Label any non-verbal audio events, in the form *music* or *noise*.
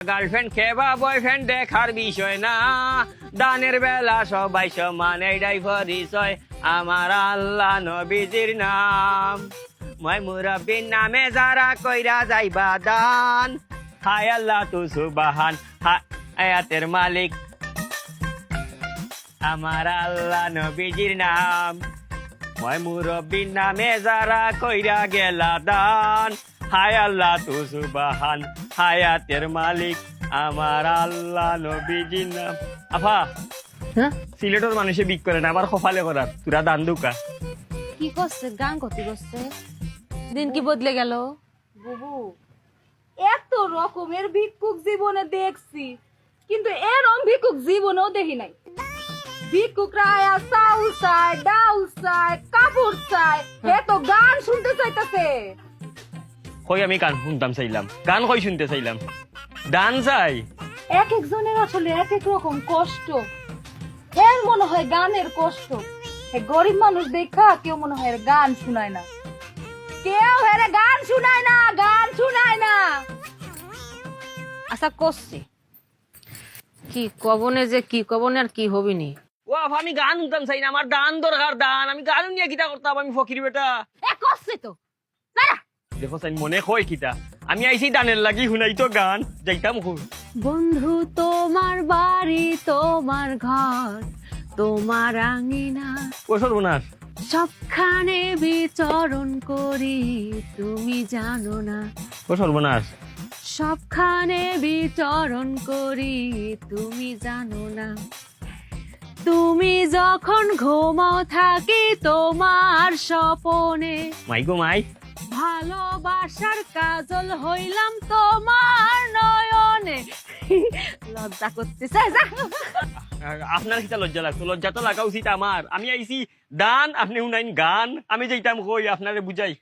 Girlfriend খেবা boyfriend দেখার বিষয় না। দানের বেলা সবাই সমান, এইটাই পরিচয়। আমার আল্লাহ নবীজির নাম। মই মুরব্বীর নামে যারা কইরা যাইবা দান। হায় আল্লাহ তু সুবাহান হায়াতের মালিক। আমার আল্লাহ নবীজির নাম। মই মুরব্বীর নামে যারা কইরা গেলা দান। হায় আল্লাহ তু সুবাহান। হায়াতের মালিক আমার আল্লাহ নবীজির নাম আফা হ্যাঁ? সিলেটের মানুষে বিক করে না আমার কপালে করার তুরা দান দুকা। কি করছে? গান কত করছে। দিন কি বদলে গেল? বুবু এত রকমের ভিক্ষুক জীবনে দেখছি কিন্তু এরম ভিক্ষুক জীবনেও দেখি নাই। ভিক্ষুকরা আয়া চাউল চায় ডাউল চায় কাপড় চায় হে তো গান শুনতে চাইতেছে। কই আমি গান শুনতাম চাইলাম। গান কই শুনতে চাইলাম? দান চাই এক একজনের আসলে এক এক রকম কষ্ট। এর মনে হয় গানের কষ্ট। গরিব মানুষ দেখা কেউ মনে হয় গান শুনায় না। কেউ হের গান শুনায় না গান শুনায় না। আচ্ছা করছে। কি কবনে যে কি কবনে আর কি হবিনি ও আমি গান শুনতাম চাই না আমার দান দরকার দান। আমি গান নিয়ে কিতা করতাম আমি ফকির বেটা। এ করছে তো। না দেখো চাই মনে কয় কিতা আমি আইছি দানের লাগি শুনাই তো গান যাইতাম খুব বন্ধু তোমার বাড়ি তোমার ঘর তোমার আঙিনা। ও সর্বনাশ। সবখানে বিচরণ করি তুমি জানো না। ও সর্বনাশ। সবখানে বিচরণ করি তুমি জানো না। তুমি যখন ঘুমাও থাকি তোমার স্বপনে। মাই গো মাই। ভালোবাসার কাজল হইলাম তোমার নয়নে। *laughs* লজ্জা করতেছে, যা। আপনার কিটা লজ্জা লাগতো লজ্জা তো লাগা উচিত আমার। আমি আইছি, দান, আপনি উনাইন গান। আমি যাইতাম কই, আপনারে বুঝাই।